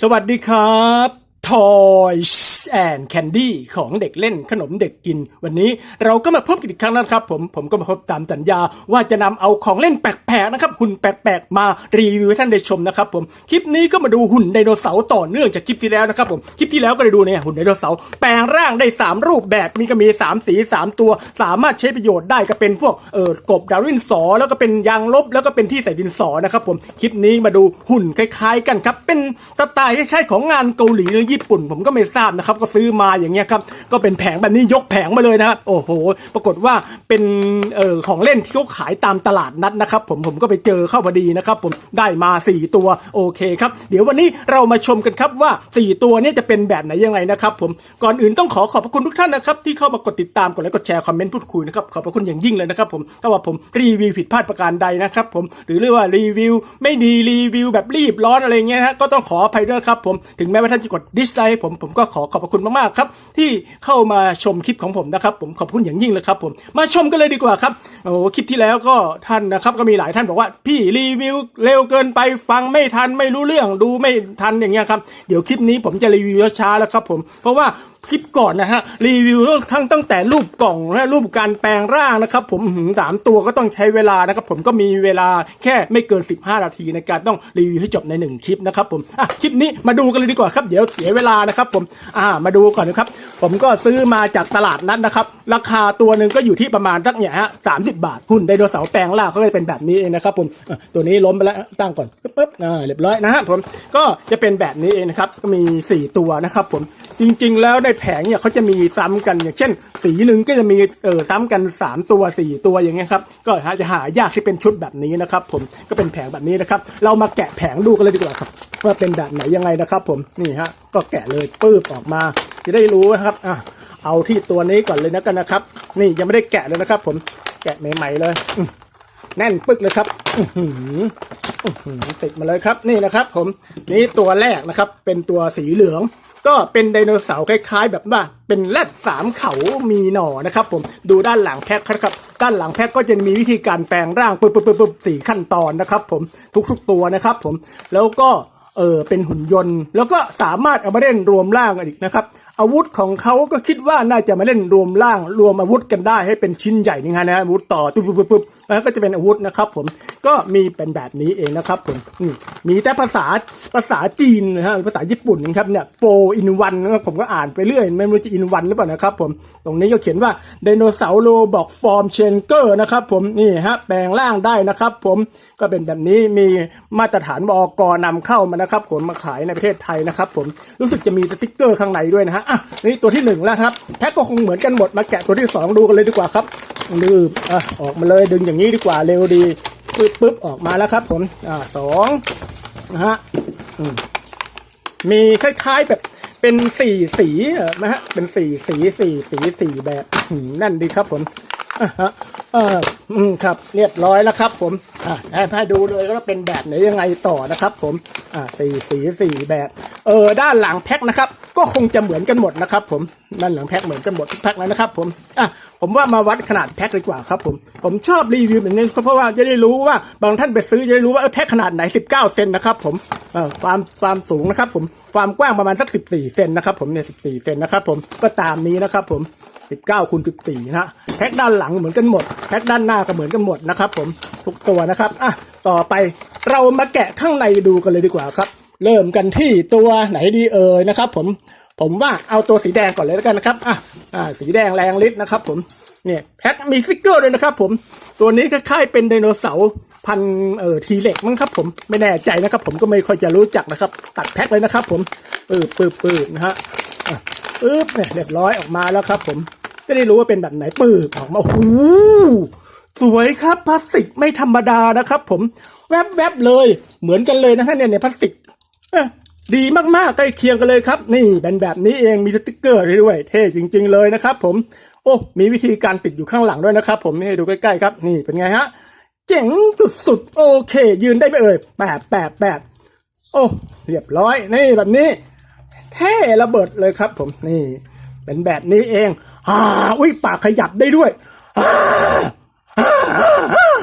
สวัสดีครับ Toys and Candy ของเด็กเล่นขนมเด็กกิน วันนี้เราก็มาพบกันอีกครั้งนะครับ ผมผมก็มาพบตามสัญญาว่าจะนำเอาของเล่นแปลกๆนะครับ หุ่นแปลกๆ มารีวิวให้ท่านได้ชมนะครับ ผมคลิปนี้ก็มาดูหุ่นไดโนเสาร์ต่อเนื่องจากคลิปที่แล้วนะครับ ผมคลิปที่แล้วก็ได้ดูเนี่ยหุ่นไดโนเสาร์แปลงร่างได้ 3 รูปแบบมีก็มี 3 สี 3 ตัว สามารถใช้ประโยชน์ได้ก็เป็นพวกเออกบดาวินสอ แล้วก็เป็นยางลบแล้วก็เป็นที่ใส่ดินสอนะครับ ผมคลิปนี้มาดูหุ่นคล้าย ๆ กันครับเป็นสไตล์คล้ายๆ ของงานเกาหลีหรือญี่ปุ่นผมก็ไม่ทราบนะครับ ก็ซื้อมาอย่างเงี้ยครับก็เป็นแผงแบบนี้ยกแผงมาเลยนะครับโอ้โห ปรากฏว่าเป็นเอ่อของเล่นที่เขาขายตามตลาดนัดนะครับ ผมผมก็ไปเจอเข้าพอดีนะครับ ผมได้มา 4 ตัวโอเคครับ เดี๋ยววันนี้เรามาชมกันครับว่า 4 ตัวนี้จะเป็นแบบไหนยังไงนะครับ ผมก่อนอื่นต้องขอขอบพระคุณทุกท่านนะครับ ที่เข้ามากดติดตามกดไลค์กดแชร์คอมเมนต์พูดคุยนะครับขอบพระคุณอย่างยิ่งเลยนะครับ ผมถ้าว่าผมรีวิวผิดพลาดประการใดนะครับ ผมหรือเรียกว่ารีวิว ไม่ดีรีวิวแบบรีบร้อนอะไรเงี้ยฮะก็ต้องขออภัยด้วยครับ ผมถึงแม้ว่าท่านจะกดดิสไลค์ผมผมก็ขอขอบพระคุณมากๆครับที่เข้ามาชมคลิปของผมนะครับ ผมขอบคุณอย่างยิ่งเลยครับผมมาชมกันเลยดีกว่าครับโอ้คลิปที่แล้วก็ท่านนะครับก็มีหลายท่านบอกว่าพี่รีวิวเร็วเกินไปฟังไม่ทันไม่รู้เรื่องดูไม่ทันอย่างเงี้ยครับเดี๋ยวคลิปนี้ผมจะรีวิวช้าแล้วครับผมเพราะว่าคลิปก่อนนะฮะรีวิวทั้งตั้งแต่รูปกล่องและรูปการแปลงร่างนะครับผมหืมสามตัวก็ต้องใช้เวลานะครับ ผมก็มีเวลาแค่ไม่เกิน 15 นาทีในการต้องรีวิวให้จบในหนึ่งคลิปนะครับผมอะคลิปนี้มาดูกันเลยดีกว่าครับเดี๋ยวเสียเวลานะครับผมอ่ามาดูก่อนนะครับ ผมก็ซื้อมาจากตลาดนัดนะครับ ราคาตัวหนึ่งก็อยู่ที่ประมาณสักเนี่ยฮะสามสิบาท หุ่นไดโนเสาร์แปลงร่างเขาเลยเป็นแบบนี้เองนะครับผมตัวนี้ล้มไปแล้วตั้งก่อนปึ๊บอ่าเรียบร้อยนะฮะผมก็จะเป็นแบบนี้เองนะครับก็มีสี่ตัวนะครับผมจริง ๆ แล้วในแผงเนี่ยเขาจะมีซ้ำกันอย่างเช่น สีหนึ่งก็จะมีเออซ้ำกัน 3 ตัว 4 ตัวอย่างเงี้ยครับก็จะหายากที่เป็นชุดแบบนี้นะครับผมก็เป็นแผงแบบนี้นะครับ เรามาแกะแผงดูกันเลยดีกว่าครับ ว่าเป็นแบบไหนยังไงนะครับผมนี่ฮะก็แกะเลยปื้บออกมา จะได้รู้นะครับอะเอาที่ตัวนี้ก่อนเลยนะกันนะครับ นี่ยังไม่ได้แกะเลยนะครับ ผมแกะใหม่ๆเลยแน่นปึ๊กเลยครับติดมาเลยครับนี่นะครับ ผมนี่ตัวแรกนะครับ เป็นตัวสีเหลือง ก็เป็นไดโนเสาร์คล้ายๆ แบบว่า เป็นแรดสามเขามีหน่อนะครับ ผมดูด้านหลังแพ็คครับ ด้านหลังแพ็คก็จะมีวิธีการแปลงร่างปึ๊บปึ๊บปึ๊บปึ๊บสี่ขั้นตอนนะครับ ผมทุกๆตัวนะครับ ผมแล้วก็ เออเป็นหุ่นยนต์ แล้วก็สามารถเอามาเล่นรวมร่างกันอีกนะครับ อาวุธของเขาก็คิดว่าน่าจะมาเล่นรวมร่าง รวมอาวุธกันได้ให้เป็นชิ้นใหญ่นี่ฮะนะอาวุธต่อปุ๊บปุ๊บปุ๊บปุบแล้วก็จะเป็นอาวุธนะครับ ผมก็มีเป็นแบบนี้เองนะครับ ผมนี่มีแต่ภาษาภาษาจีนนะฮะภาษาญี่ปุ่นนะครับเนี่ยโฟอินวันนะครับผมก็อ่านไปเรื่อยไม่รู้จะอินวันหรือเปล่านะครับ ผมตรงนี้ก็เขียนว่าไดโนเสาร์โลบอกฟอร์มเชนเกอร์นะครับ ผมนี่ฮะแปลงร่างได้นะครับ ผมก็เป็นแบบนี้มีมาตรฐานบกนำเข้ามานะครับ ผมมาขายในประเทศไทยนะครับ ผมรู้สึกจะมีสติ๊กเกอร์ข้างในด้วยนะฮะอะนี่ตัวที่หนึ่งแล้วครับแพ็คก็คงเหมือนกันหมดมาแกะตัวที่สองดูกันเลยดีกว่าครับลืมอะออกมาเลยดึงอย่างนี้ดีกว่าเร็วดีปึ๊บปึ๊บออกมาแล้วครับ ผมอ่าสองนะฮะอืมมีคล้ายๆแบบเป็นสี่สีเออนะฮะเป็นสี่สีสีสีสีแบบนั่นดีครับผม เอออืมครับ เรียบร้อยแล้วครับผมอ่าให้ดูเลยว่าเป็นแบบไหนยังไงต่อนะครับ ผมอ่าสี่สีสี่แบบ เออด้านหลังแพ็คนะครับ ก็คงจะเหมือนกันหมดนะครับ ผมด้านหลังแพ็คเหมือนกันหมดทุกแพ็คแล้วนะครับผมอะผมว่ามาวัดขนาดแพ็คดีกว่าครับผมผมชอบรีวิวแบบนี้เพราะว่าจะได้รู้ว่าบางท่านไปซื้อจะได้รู้ว่าแพ็คขนาดไหน 19 เซนนะครับ ผมเอ่อความความสูงนะครับ ผมความกว้างประมาณสัก 14 เซนนะครับ ผมเนี่ย14 เซนนะครับ ผมก็ตามนี้นะครับ ผม 19คูณ14นะฮะแพ็คด้านหลังเหมือนกันหมดแพ็คด้านหน้าก็เหมือนกันหมดนะครับผมทุกตัวนะครับอะต่อไปเรามาแกะข้างในดูกันเลยดีกว่าครับ เริ่มกันที่ตัวไหนดีเอ่ยนะครับ ผมผมว่าเอาตัวสีแดงก่อนเลยแล้วกันนะครับอะอ่าสีแดงแรงฤทธิ์นะครับ ผมเนี่ยแพ็คมีสติกเกอร์ด้วยนะครับ ผมตัวนี้คล้ายๆเป็นไดโนเสาร์พันเอ่อทีเล็กมั้งครับผมไม่แน่ใจนะครับ ผมก็ไม่ค่อยจะรู้จักนะครับ ตัดแพ็คเลยนะครับ ผมปืบปืบปืบนะฮะอะปึ๊บเนี่ยเรียบร้อยออกมาแล้วครับ ผม จะได้รู้ว่าเป็นแบบไหนปืบออกมาโอ้โหสวยครับพลาสติกไม่ธรรมดานะครับ ผมแวบๆเลย เหมือนกันเลยนะฮะเนี่ยเนี่ยพลาสติกดีมากๆใกล้เคียงกันเลยครับ นี่เป็นแบบนี้เองมีสติกเกอร์ด้วยเท่จริง ๆเลยนะครับ ผม โอ้มีวิธีการติดอยู่ข้างหลังด้วยนะครับ ผมให้ดูใกล้ๆครับ นี่เป็นไงฮะเจ๋งสุดๆโอเค ยืนได้ไหมเอ่ยแปบแปบแปบโอ้เรียบร้อยนี่แบบนี้เท่ระเบิดเลยครับ ผมนี่ เป็นแบบนี้เอง อ่าอุ้ยปากขยับได้ด้วยอ่า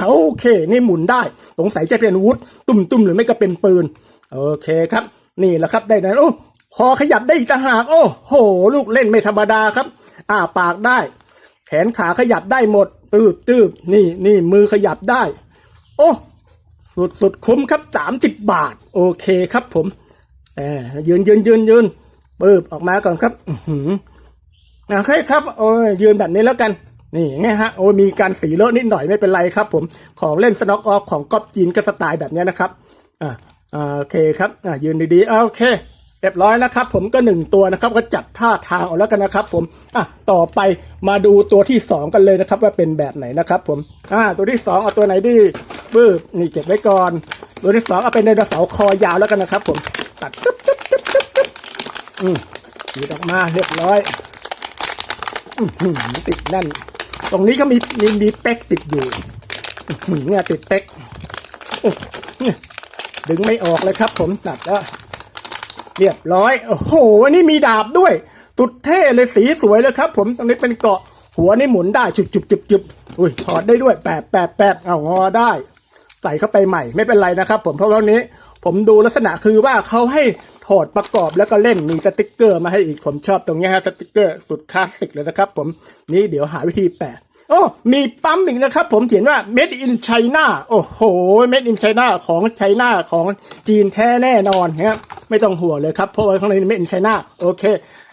โอเค นี่หมุนได้ สงสัยจะเป็นวุธตุ่มๆหรือไม่ก็เป็นปืน โอเคครับ นี่แหละครับ ได้นะโอ้คอขยับได้อีกต่างหาก โอ้โห ลูกเล่นไม่ธรรมดาครับอ้าปากได้ แขนขาขยับได้หมด ตืบตืบนี่นี่มือขยับได้ โอ้สุดสุดคุ้มครับสามสิบบาท โอเคครับผมแหมยืนยืนยืนยืนปืบออกมาก่อนครับ อื อหือโอเคครับโอ้ยยืนแบบนี้แล้วกันนี่ไงฮะโอ้ยมีการสีเลอะนิดหน่อยไม่เป็นไรครับ ผมของเล่นสน็อกออฟของก๊อปจีนก็สไตล์แบบนี้นะครับอ่าอ่าโอเคครับอ่ายืนดีๆอ่าโอเคเรียบร้อยแล้วครับ ผมก็หนึ่งตัวนะครับก็จัดท่าทางเอาแล้วกันนะครับ ผมอะต่อไปมาดูตัวที่สองกันเลยนะครับ ว่าเป็นแบบไหนนะครับ ผมอ่าตัวที่สองเอาตัวไหนดีปื้บนี่เก็บไว้ก่อน ตัวที่สองเอาเป็นไดโนเสาร์คอยาวแล้วกันนะครับ ผมตัดตึ๊บตึ๊บตึ๊บตึ๊บอืมหยิบออกมาเรียบร้อย ติดแนั่น ตรงนี้เขามีมีมีเป๊กติดอยู่หือเนี่ยติดเป๊กดึงไม่ออกเลยครับ ผมตัดแล้วเรียบร้อย โอ้โหนี่มีดาบด้วย ตุดเท่เลยสีสวยเลยครับ ผมตรงนี้เป็นเกาะ หัวนี่หมุนได้จุบจุบจุบจุบอุ้ยถอดได้ด้วยแปดแปดแปดเอางอได้ ใส่เข้าไปใหม่ไม่เป็นไรนะครับ ผมเพราะว่านี้ ผมดูลักษณะคือว่าเขาให้ถอดประกอบแล้วก็เล่นมีสติกเกอร์มาให้อีกผมชอบตรงนี้ฮะสติกเกอร์สุดคลาสสิกเลยนะครับ ผมนี่เดี๋ยวหาวิธีแปะโอ้มีปั๊มอีกนะครับ ผมเขียนว่า made in China โอ้โห made in China ของ China ของจีนแท้แน่นอนนะครับไม่ต้องห่วงเลยครับเพราะว่าข้างใน made in China โอเค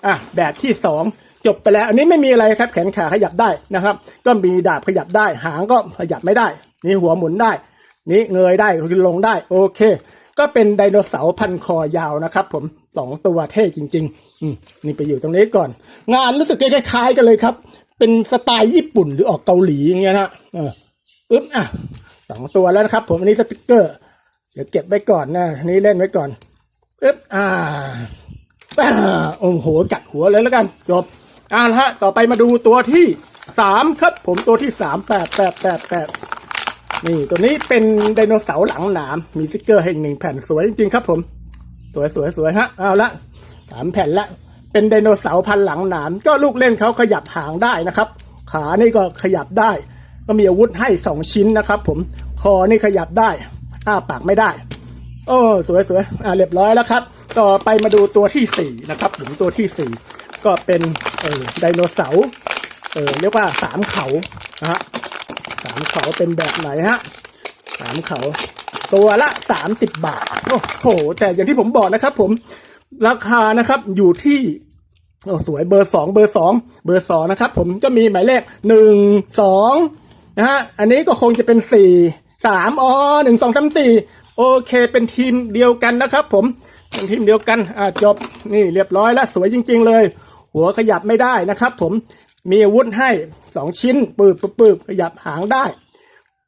อะแบบที่สองจบไปแล้ว อันนี้ไม่มีอะไรครับแขนขาขยับได้นะครับ ก็มีดาบขยับได้ หางก็ขยับไม่ได้ นี่หัวหมุนได้ นี่เงยได้ลงได้โอเค ก็เป็นไดโนเสาร์พันคอยาวนะครับผมสองตัวเท่จริง ๆอืมนี่ไปอยู่ตรงนี้ก่อน งานรู้สึกคล้ายๆกันเลยครับ เป็นสไตล์ญี่ปุ่นหรือออกเกาหลีอย่างเงี้ยนะเออปึ๊บอะสองตัวแล้วนะครับ ผมอันนี้สติกเกอร์ เดี๋ยวเก็บไว้ก่อนนะอันนี้เล่นไว้ก่อนปึ๊บอ่าอ่าโอ้โหกัดหัวเลยแล้วกันจบอ่าละฮะต่อไปมาดูตัวที่สามครับ ผมตัวที่สามแปดแปดแปดแปด นี่ตัวนี้เป็นไดโนเสาร์หลังหนาม มีสติกเกอร์ให้หนึ่งแผ่นสวยจริงๆครับผม สวยสวยสวยฮะ เอาละสามแผ่นละ เป็นไดโนเสาร์พันหลังหนาม ก็ลูกเล่นเขาขยับหางได้นะครับ ขานี่ก็ขยับได้ ก็มีอาวุธให้สองชิ้นนะครับผม คอนี่ขยับได้ อ้าปากไม่ได้ โอ้สวยสวยอ่าเรียบร้อยแล้วครับ ต่อไปมาดูตัวที่สี่นะครับผมตัวที่สี่ก็เป็นเออไดโนเสาร์เออเรียกว่าสามเขานะฮะามเขาเป็นแบบไหนฮะสามเขา ตัวละสามสิบบาท โอ้โห แต่อย่างที่ผมบอกนะครับ ผมราคานะครับอยู่ที่โอ้สวยเบอร์สองเบอร์สองเบอร์สองนะครับ ผมก็มีหมายเลขหนึ่งสองนะฮะอันนี้ก็คงจะเป็นสี่สามอ๋อหนึ่งสองสามสี่โอเค เป็นทีมเดียวกันนะครับ ผมเป็นทีมเดียวกันอ่าจบนี่เรียบร้อยแล้วสวยจริง ๆ เลย หัวขยับไม่ได้นะครับ ผม มีอาวุธให้สองชิ้นปืบปืบปืบขยับหางได้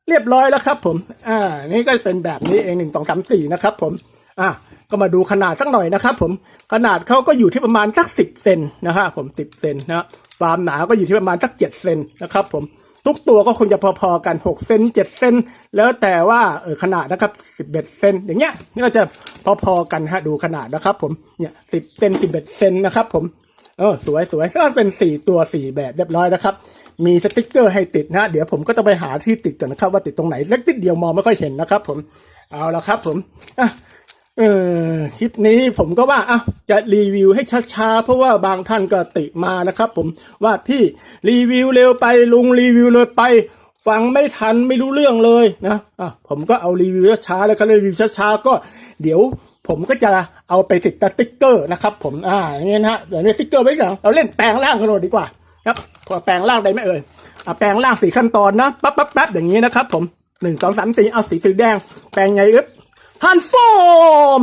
เรียบร้อยแล้วครับผมอ่านี่ก็เป็นแบบนี้เองหนึ่งสองสามสี่นะครับผมอะก็มาดูขนาดสักหน่อยนะครับผมขนาดเขาก็อยู่ที่ประมาณสักสิบเซนนะครับผมสิบเซนนะความหนาก็อยู่ที่ประมาณสักเจ็ดเซนนะครับผมทุกตัวก็คงจะพอๆกันหกเซนเจ็ดเซนแล้วแต่ว่าเออขนาดนะครับสิบเอ็ดเซนอย่างเงี้ยนี่ก็จะพอๆกันฮะดูขนาดนะครับผมเนี่ยสิบเซนสิบเอ็ดเซนนะครับผม เออสวยสวยก็เป็นสี่ตัวสี่แบบเรียบร้อยนะครับ มีสติกเกอร์ให้ติดนะ เดี๋ยวผมก็จะไปหาที่ติดก่อนนะครับ ว่าติดตรงไหนเล็กนิดเดียวมองไม่ค่อยเห็นนะครับ ผมเอาละครับ ผมอะเออคลิปนี้ผมก็ว่าอะจะรีวิวให้ช้าๆ เพราะว่าบางท่านก็ติมานะครับ ผมว่าพี่รีวิวเร็วไปลุงรีวิวเลยไปฟังไม่ทันไม่รู้เรื่องเลยนะอะผมก็เอารีวิวช้าแล้วก็รีวิวช้าๆก็ เดี๋ยวผมก็จะ เอาไปติดติ๊กเกอร์นะครับ ผมอ่าอย่างเงี้ยนะฮะเดี๋ยวนี้ติ๊กเกอร์ไว้ก่อนเราเล่นแปลงร่างกันเลยดีกว่าครับพอแปลงร่างได้ไหมเอ่ยอะแปลงร่างสี่ขั้นตอนนะปั๊บปั๊บปั๊บอย่างนี้นะครับ ผมหนึ่งสองสามสี่เอาสีสีแดง แปลงไงอึ๊บทันฟอร์ม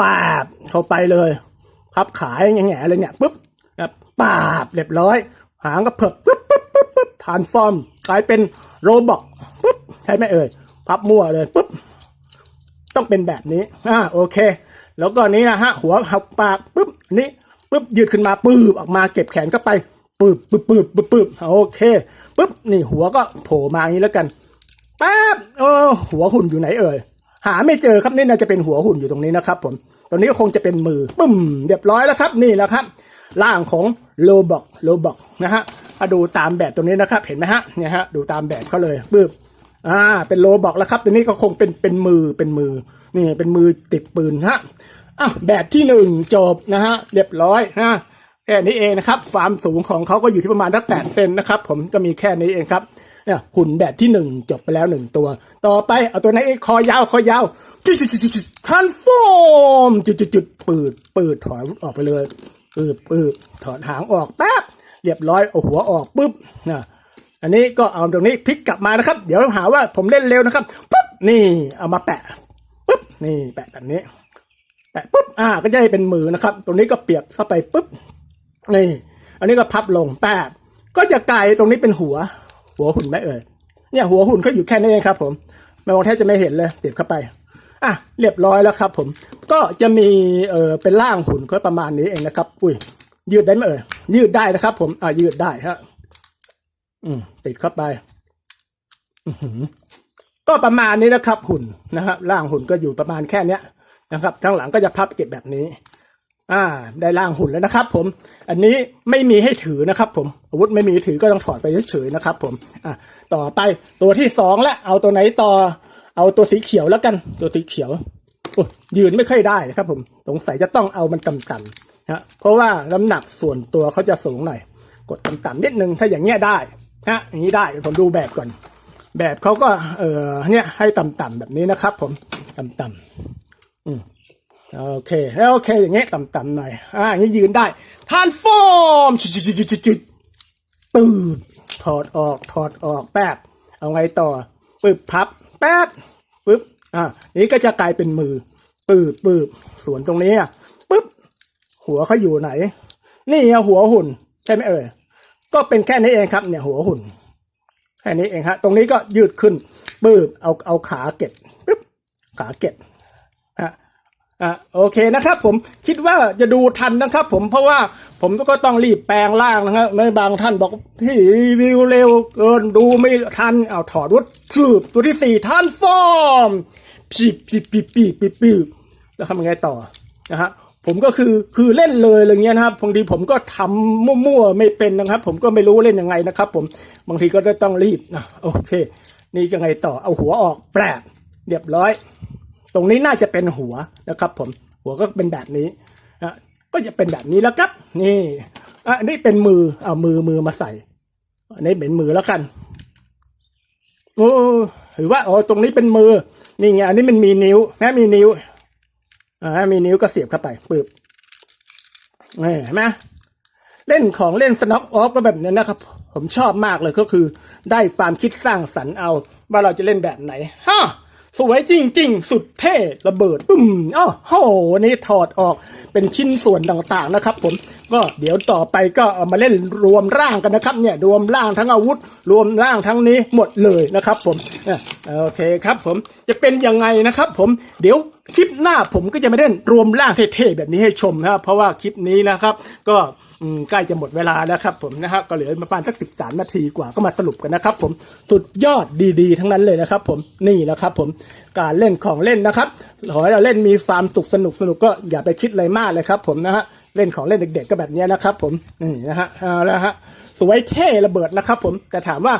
ปาบเข้าไปเลยพับขายแง่ๆเลยเนี่ยปุ๊บครับปาบเรียบร้อย หางก็เพิบปุ๊บปุ๊บปุ๊บปุ๊บทานฟอร์มกลายเป็นโรบอทปุ๊บใช่ไหมเอ่ยพับมั่วเลยปุ๊บ ต้องเป็นแบบนี้อ่าโอเค แล้วก็นี้นะฮะหัวหักปากปุ๊บนี่ปุ๊บยืดขึ้นมาปืบออกมาเก็บแขนเข้าไปปืบปืบปืบปืบปืบโอเคปุ๊บนี่หัวก็โผล่มาอย่างนี้แล้วกันแป๊บเออหัวหุ่นอยู่ไหนเอ่ยหาไม่เจอครับนี่น่าจะเป็นหัวหุ่นอยู่ตรงนี้นะครับผมตรงนี้ก็คงจะเป็นมือปึ้มเรียบร้อยแล้วครับนี่แหละครับร่างของโลบอกโลบอกนะฮะมาดูตามแบบตรงนี้นะครับเห็นไหมฮะเนี่ยฮะดูตามแบบเขาเลยปึ๊บ อ่า เป็นโลบอกแล้วครับตัวนี้ก็คงเป็นเป็นมือเป็นมือนี่เป็นมือติดปืนฮะอะแบบที่หนึ่งจบนะฮะเรียบร้อยนะแค่นี้เองนะครับความสูงของเขาก็อยู่ที่ประมาณสักแปดเซนนะครับผมก็มีแค่นี้เองครับเนี่ยหุ่นแบบที่หนึ่งจบไปแล้วหนึ่งตัว ต่อไปเอาตัวไหนเองคอยาวคอยาวจุดจุดจุดจุดทันฟอมจุดจุดจุดปืดปืดถอยออกไปเลยปืดปืดถอดหางออกแป๊บเรียบร้อยเอาหัวออกปุ๊บนะ อันนี้ก็เอาตรงนี้พลิกกลับมานะครับ เดี๋ยวหาว่าผมเล่นเร็วนะครับปุ๊บนี่เอามาแปะปุ๊บนี่แปะแบบนี้ แปะปุ๊บอ่าก็จะได้เป็นมือนะครับ ตรงนี้ก็เปียบเข้าไปปุ๊บนี่ อันนี้ก็พับลงแปะก็จะกลายตรงนี้เป็นหัว หัวหุ่นไหมเอ่ยเนี่ยหัวหุ่นเขาอยู่แค่นี้เองครับ ผมไม่มองแทบจะไม่เห็นเลยเปียบเข้าไปอะเรียบร้อยแล้วครับ ผมก็จะมีเออเป็นร่างหุ่นก็ประมาณนี้เองนะครับ อุ้ยยืดได้ไหมเอ่ยยืดได้นะครับ ผมอ่ายืดได้ฮะ อืมติดเข้าไปก็ประมาณนี้นะครับหุ่นนะครับร่างหุ่นก็อยู่ประมาณแค่เนี้ยนะครับข้างหลังก็จะพับเก็บแบบนี้ อ่า ได้ร่างหุ่นแล้วนะครับ ผม อันนี้ไม่มีให้ถือนะครับ ผมอาวุธไม่มีถือก็ต้องถอดไปเฉยๆนะครับ ผม อะต่อไปตัวที่สองละเอาตัวไหนต่อ เอาตัวสีเขียวแล้วกัน ตัวสีเขียวโอ้ยยืนไม่ค่อยได้นะครับ ผมสงสัยจะต้องเอามันต่ำๆนะเพราะว่าน้ำหนักส่วนตัวเขาจะสูงหน่อย กดต่ำๆนิดนึงถ้าอย่างเงี้ยได้ นะอย่างนี้ได้ผมดูแบบก่อน แบบเขาก็ เออเนี่ย ให้ต่ำๆแบบนี้นะครับ ผมต่ำๆอืมโอเคแล้วโอเค อย่างเงี้ยต่ำๆหน่อยอ่าอย่างนี้ยืนได้ท่านฟอร์มจุดๆๆๆปืดถอดออกถอดออกแป๊บเอาไงต่อปึ๊บพับแป๊บปึ๊บอ่านี้ก็จะกลายเป็นมือปืบปืบส่วนตรงนี้อะปึ๊บหัวเขาอยู่ไหน นี่หัวหุ่น ใช่ไหมเอ่ย ก็เป็นแค่นี้เองครับเนี่ยหัวหุ่นแค่นี้เองฮะตรงนี้ก็ยืดขึ้นปืบเอาเอาขาเก็บปึ๊บขาเก็บฮะอะโอเคนะครับ ผมคิดว่าจะดูทันนะครับ ผมเพราะว่าผมก็ต้องรีบแปลงร่างนะครับไม่บางท่านบอกพี่รีวิวเร็วเกินดูไม่ทันเอาถอดวุฒชืบตัวที่สี่ทันฟอร์มปีบปีบปีบปีบปีบปีบแล้วทำยังไงต่อนะฮะ ผมก็คือคือเล่นเลยอะไรเงี้ยนะครับบางทีผมก็ทำมั่วๆไม่เป็นนะครับ ผมก็ไม่รู้เล่นยังไงนะครับ ผมบางทีก็จะต้องรีบนะโอเค นี่ยังไงต่อเอาหัวออกแปลกเรียบร้อย ตรงนี้น่าจะเป็นหัวนะครับ ผมหัวก็เป็นแบบนี้นะก็จะเป็นแบบนี้แล้วครับ นี่อะอันนี้เป็นมือเอามือมือมาใส่อันนี้เป็นมือแล้วกันโอ้หรือว่าอ๋อตรงนี้เป็นมือนี่ไงอันนี้มันมีนิ้วนะมีนิ้ว อ่ามีนิ้วก็เสียบเข้าไปปึ๊บนี่เห็นไหมเล่นของเล่นสน็อกออฟก็แบบนี้นะครับ ผมชอบมากเลยก็คือ ได้ความคิดสร้างสรรค์เอา ว่าเราจะเล่นแบบไหนฮะสวยจริง ๆ สุดเท่ระเบิดปึ้มอ้าวโหนี่ถอดออกเป็นชิ้นส่วนต่างๆนะครับ ผมก็เดี๋ยวต่อไปก็เอามาเล่นรวมร่างกันนะครับ เนี่ยรวมร่างทั้งอาวุธ รวมร่างทั้งนี้หมดเลยนะครับ ผมเนี่ยโอเคครับ ผมจะเป็นยังไงนะครับ ผมเดี๋ยว คลิปหน้าผมก็จะมาเล่นรวมร่างเท่ๆแบบนี้ให้ชมนะครับ เพราะว่าคลิปนี้นะครับ ก็ใกล้จะหมดเวลาแล้วครับผมนะฮะก็เหลือประมาณสักสิบสามนาทีกว่าก็มาสรุปกันนะครับ ผมสุดยอดดีๆ ทั้งนั้นเลยนะครับ ผมนี่แหละครับ ผมการเล่นของเล่นนะครับขอให้เราเล่นมีความสุขสนุกสนุกก็อย่าไปคิดอะไรมากเลยครับ ผมนะฮะ เล่นของเล่นเด็กๆก็แบบนี้นะครับ ผมนี่นะฮะเอาละฮะสวยเท่ระเบิดนะครับ ผมแต่ถามว่า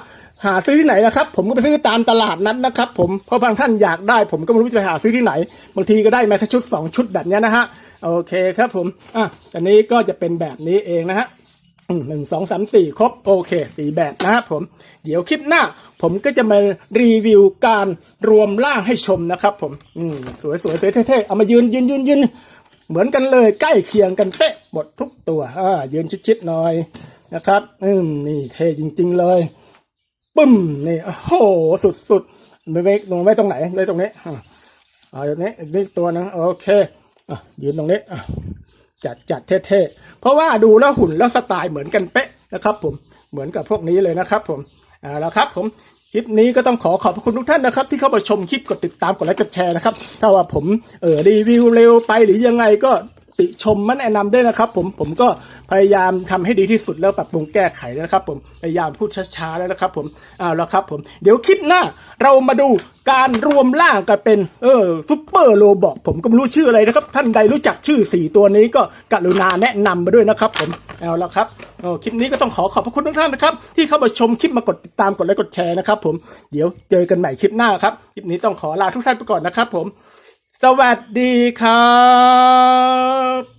หาซื้อที่ไหนนะครับ ผมก็ไปซื้อตามตลาดนั้นนะครับผมเพราะบางท่านอยากได้ผมก็ไม่รู้จะไปหาซื้อที่ไหนบางทีก็ได้มาแค่ชุดสองชุดแบบนี้นะฮะโอเคครับผมอะอันนี้ก็จะเป็นแบบนี้เองนะฮะหนึ่งสองสามสี่ครบโอเคสี่แบบนะครับผม เดี๋ยวคลิปหน้า ผมก็จะมารีวิวการรวมร่างให้ชมนะครับ ผม อืมสวยสวยสวยเท่ๆเอามายืนยืนยืนยืน เหมือนกันเลยใกล้เคียงกันเป๊ะหมดทุกตัวอ่ายืนชิดๆหน่อยนะครับอืมนี่เท่จริง ๆ เลยปึ้มนี่โอ้โหสุดๆไม่ไว้ตรงไว้ตรงไหนไว้ตรงนี้อะเอาตรงนี้อีกนิดตัวนึงโอเคอะยืนตรงนี้อะจัดจัดเท่ๆเพราะว่าดูแล้วหุ่นแล้วสไตล์เหมือนกันเป๊ะนะครับ ผมเหมือนกับพวกนี้เลยนะครับ ผมเอาละครับ ผม คลิปนี้ก็ต้องขอขอบพระคุณทุกท่านนะครับ ที่เข้ามาชมคลิปกดติดตามกดไลค์กดแชร์นะครับ ถ้าว่าผมเออรีวิวเร็วไปหรือยังไงก็ ติชมมาแนะนำด้วยนะครับ ผมผมก็พยายามทำให้ดีที่สุดแล้วปรับปรุงแก้ไขแล้วนะครับ ผมพยายามพูดช้าๆแล้วนะครับ ผมเอาและครับ ผมเดี๋ยวคลิปหน้า เรามาดูการรวมร่างกันเป็นเออซุปเปอร์โรบอกผมก็ไม่รู้ชื่ออะไรนะครับ ท่านใดรู้จักชื่อสี่ตัวนี้ก็กรุณาแนะนำมาด้วยนะครับ ผมเอาละครับออคลิปนี้ก็ต้องขอขอบพระคุณทุกท่านนะครับ ที่เข้ามาชมคลิปมากดติดตามกดไลค์กดแชร์นะครับ ผมเดี๋ยวเจอกันใหม่คลิปหน้าครับคลิปนี้ต้องขอลาทุกท่านไปก่อนนะครับ ผม สวัสดีครับ